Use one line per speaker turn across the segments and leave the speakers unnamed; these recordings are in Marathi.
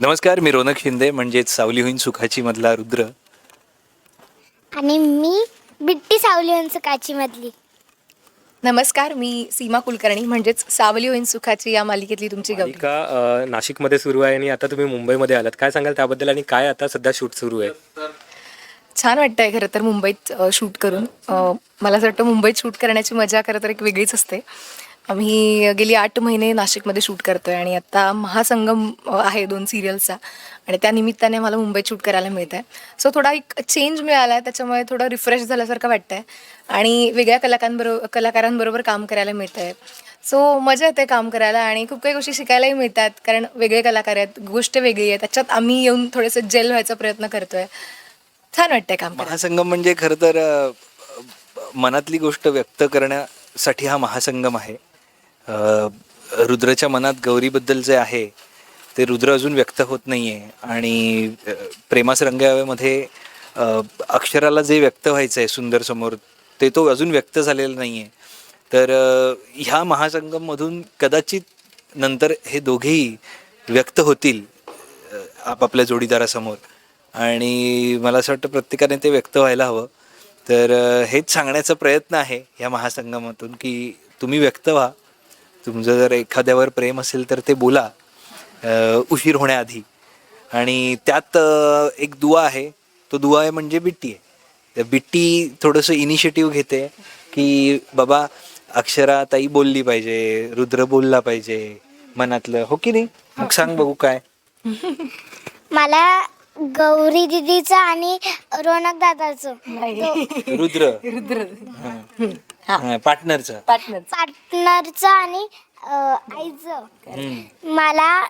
नमस्कार मी रोनक शिंदे म्हणजेच सावली होईन सुखाची मधला रुद्र.
आणि मी बिट्टी सावली हंस काचीमधली
नमस्कार मी सीमा कुलकर्णी म्हणजेच सावली होईन सुखाची या मालिकेतली तुमची गौरी.
मालिका अ, नाशिकमध्ये सुरू आहे आणि आता तुम्ही मुंबईमध्ये आलात. काय सांगाल त्याबद्दल आणि काय आता सध्या शूट सुरू आहे?
छान वाटतंय खरं तर मुंबईत शूट करून. अ, मला असं वाटतं मुंबईत शूट करण्याची मजा खरं तर एक वेगळीच असते. आम्ही गेली आठ महिने नाशिकमध्ये शूट करतोय आणि आत्ता महासंगम आहे दोन सिरियल्सचा आणि त्या निमित्ताने मला मुंबईत शूट करायला मिळत आहे सो थोडा एक चेंज मिळाला आहे त्याच्यामुळे थोडं रिफ्रेश झाल्यासारखं वाटतंय. आणि वेगळ्या कलाकारांबरोबर कलाकारांबरोबर काम करायला मिळत आहे सो मजा येते काम करायला आणि खूप काही गोष्टी शिकायलाही मिळतात कारण वेगळे कलाकार आहेत गोष्ट वेगळी आहे त्याच्यात आम्ही येऊन थोडंसं जेल व्हायचा प्रयत्न करतोय. छान वाटतंय काम
महासंगम म्हणजे खरं तर मनातली गोष्ट व्यक्त करण्यासाठी हा महासंगम आहे. रुद्रच्या मनात गौरीबद्दल जे आहे ते रुद्र अजून व्यक्त होत नाही आहे आणि प्रेमास रंगाव्यामध्ये अक्षराला जे व्यक्त व्हायचं आहे सुंदर समोर ते तो अजून व्यक्त झालेला नाही आहे तर ह्या महासंगममधून कदाचित नंतर हे दोघेही व्यक्त होतील आपापल्या जोडीदारासमोर. आणि मला असं वाटतं प्रत्येकाने ते व्यक्त व्हायला हवं. तर हेच सांगण्याचा प्रयत्न आहे या महासंगमातून की तुम्ही व्यक्त व्हा. तुमचं जर एखाद्यावर प्रेम असेल तर ते बोला उशीर होण्याआधी. आणि त्यात एक दुवा आहे तो दुवा आहे म्हणजे बिट्टी आहे. तर बिट्टी थोडंसं इनिशिएटिव्ह घेते की बाबा अक्षरा ताई बोलली पाहिजे रुद्र बोलला पाहिजे मनातलं हो की नाही? मग सांग बघू काय.
मला गौरी दिदीचं आणि रोनक दादाचं.
रुद्र.
रुद्र.
पार्टनरचं.
पार्टनर
पार्टनरचं आणि अं, आईचं. मला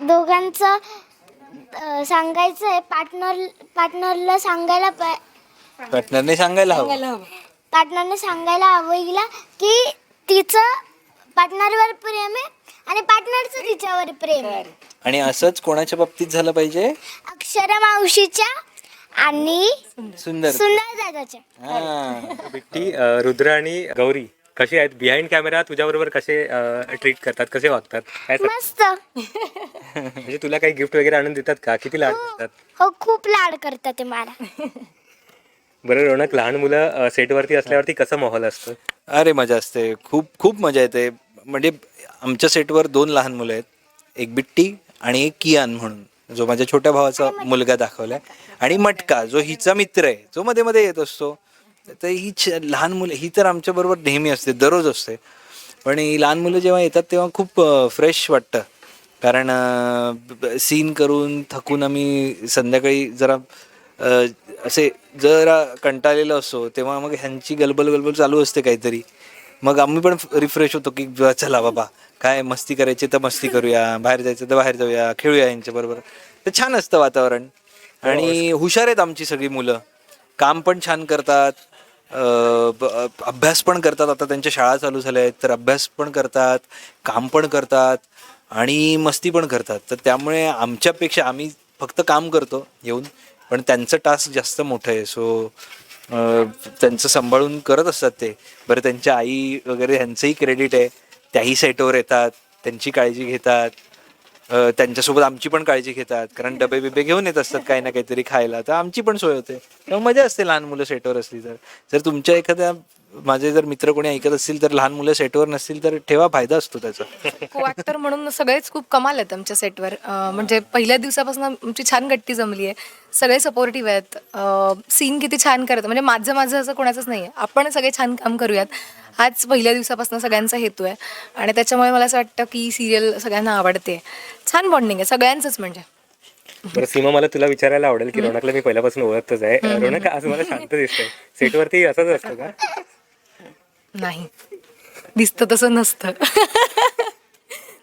दोघांचं अं, सांगायचं आहे पार्टनर पार्टनरला सांगायला
पार्टनरने सांगायला हवं.
पार्टनरने सांगायला हवं हिला की तिचं पार्टनरवर प्रेम आहे आणि पार्टनरचं तिच्यावर प्रेम आहे.
आणि असंच कोणाच्या बाबतीत झालं पाहिजे?
अक्षरा मावशीच्या आणि
सुंदर.
सुंदर दादाच्या
हा.
बिट्टी अ, रुद्र आणि गौरी कसे आहेत? बिहाइंड कॅमेरा तुझ्याबरोबर कसे ट्रीट करतात? कसे वागतात? काय सांग-
मस्त.
म्हणजे तुला काही गिफ्ट वगैरे आणून देतात का? किती लाड देतात
हो खूप लाड करतात ते मला.
बरं रोनक लहान मुलं सेटवरती असल्यावरती कसं माहोल असतं?
अरे मजा असते. खूप खूप मजा येते. म्हणजे आमच्या सेटवर दोन लहान मुलं आहेत. एक बिट्टी आणि एक कियान म्हणून. जो माझ्या छोट्या भावाचा मुलगा दाखवलाय. आणि मटका जो हिचा मित्र आहे जो मध्ये मध्ये येत असतो तर ही लहान मुलं ही तर आमच्या बरोबर नेहमी असते दररोज असते. पण ही लहान मुलं जेव्हा येतात तेव्हा खूप फ्रेश वाटतं. कारण सीन करून थकून आम्ही संध्याकाळी जरा असे जरा कंटाळलेलो असतो तेव्हा मग ह्यांची गलबल गलबल चालू असते काहीतरी. मग आम्ही पण रिफ्रेश होतो की चला बाबा काय मस्ती करायची तर मस्ती करूया बाहेर जायचं तर बाहेर जाऊया खेळूया यांच्याबरोबर तर छान असतं वातावरण. आणि हुशार आहेत आमची सगळी मुलं. काम पण छान करतात. अभ्यास पण करतात. आता त्यांच्या शाळा चालू झाल्या आहेत तर अभ्यास पण करतात काम पण करतात आणि मस्ती पण करतात. तर त्यामुळे आमच्यापेक्षा आम्ही फक्त काम करतो येऊन. पण त्यांचं टास्क जास्त मोठं आहे. सो त्यांचं सांभाळून करत असतात ते. बरं त्यांच्या आई वगैरे ह्यांचंही क्रेडिट आहे. त्याही सेटवर येतात त्यांची काळजी घेतात. त्यांच्यासोबत आमची पण काळजी घेतात. कारण डबे बिबे घेऊन येत असतात काही ना काहीतरी खायला. तर आमची पण सोय होते. तेव्हा मजा असते लहान मुलं सेटवर असली तर. जर तुमच्या एखाद्या माझे जर मित्र कोणी ऐकत असतील तर लहान मुलं सेटवर नसतील तर ठेवा फायदा असतो त्याचा.
को ऍक्टर म्हणून सगळेच खूप कमाल आहेत आमच्या सेटवर. म्हणजे पहिल्या दिवसापासून आमची छान गट्टी जमली आहे. सगळे सपोर्टिव्ह आहेत. सीन किती छान करतात. म्हणजे माझं माझं असं कोणाचंच नाही आहे आपण सगळे छान काम करूयात. हाच पहिल्या दिवसापासून सगळ्यांचा हेतू आहे. आणि त्याच्यामुळे मला असं वाटतं की सिरियल सगळ्यांना आवडते. छान बॉन्डिंग आहे सगळ्यांचंच म्हणजे.
बरं सीमा मला तुला विचारायला आवडेल की रोनकला मी पहिल्यापासून ओळखतच आहे. रोनक आज मला शांत दिसतंय. सेटवरती असंच असतं का?
नाही. दिसतं तसं नसतं.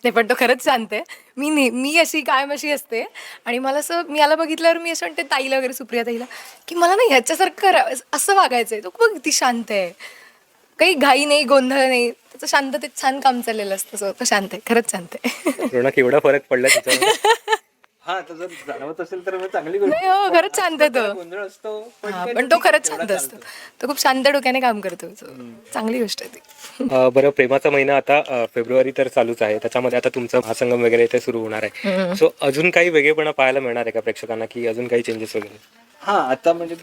नाही पण तो खरंच शांत आहे. मी ने मी अशी कायम अशी असते. आणि मला असं मी याला बघितल्यावर मी असं म्हणते ताईला वगैरे सुप्रिया ताईला की मला ना ह्याच्यासारखं करा असं वागायचं आहे तो खूप किती शांत आहे. काही घाई नाही गोंधळ नाही. त्याचं शांततेत छान काम चाललेलं असतं so तो शांत आहे खरंच शांत आहे.
रोनक एवढा फरक पडला तिच्यावर?
हा तर जर जाणवत असेल तर मग चांगली गोष्ट.
नाही खरंच शांत आहे तो.
गोंधळ असतो
हा, पण तो खरंच शांत असतो. तो खूप शांत डोक्याने काम करतो So, चांगली गोष्ट आहे ती.
अ, बरं प्रेमाचा महिना आता अ, फेब्रुवारी तर चालूच आहे. त्याच्यामध्ये आता तुमचं महासंगम वगैरे इथे सुरू होणार आहे. सो अजून काही वेगळेपणा पाहायला मिळणार आहे का प्रेक्षकांना की अजून काही चेंजेस वगैरे?
हा आता म्हणजे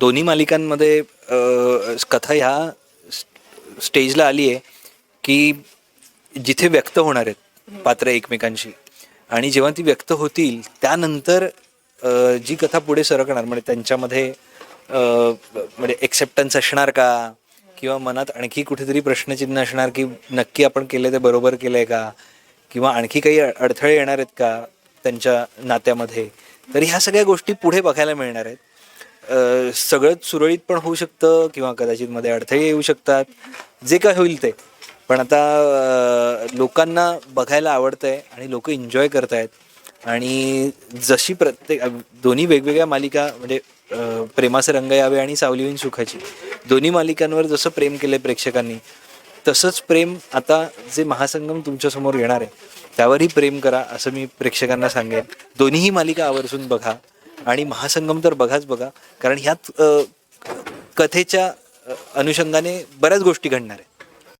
दोन्ही मालिकांमध्ये कथा ह्या स्टेजला आली आहे की जिथे व्यक्त होणार आहेत पात्र एकमेकांशी. आणि जेव्हा ती व्यक्त होतील त्यानंतर जी कथा पुढे सरकणार म्हणजे त्यांच्यामध्ये म्हणजे एक्सेप्टन्स असणार का? किंवा मनात आणखी कुठेतरी प्रश्नचिन्ह असणार की नक्की आपण केलं ते बरोबर केलंय का? किंवा आणखी काही अडथळे येणार आहेत का त्यांच्या नात्यामध्ये? तर ह्या सगळ्या गोष्टी पुढे बघायला मिळणार आहेत. सगळंच सुरळीत पण होऊ शकतं किंवा कदाचित मध्ये अडथळे येऊ शकतात. जे काय होईल ते. पण आता लोकांना बघायला आवडतंय आणि लोक एन्जॉय करत आहेत आणि जशी प्रत्येक दोन्ही वेगवेगळ्या मालिका म्हणजे प्रेमाचे रंग यावे आणि सावली होईन सुखाची. दोन्ही मालिकांवर जसं प्रेम केलं प्रेक्षकांनी तसंच प्रेम आता जे महासंगम तुमच्यासमोर येणार आहे त्यावरही प्रेम करा असं मी प्रेक्षकांना सांगेन. दोन्हीही मालिका आवर्जून बघा. आणि महासंगम तर बघाच बघा कारण ह्यात कथेच्या अनुषंगाने बऱ्याच गोष्टी घडणार आहेत.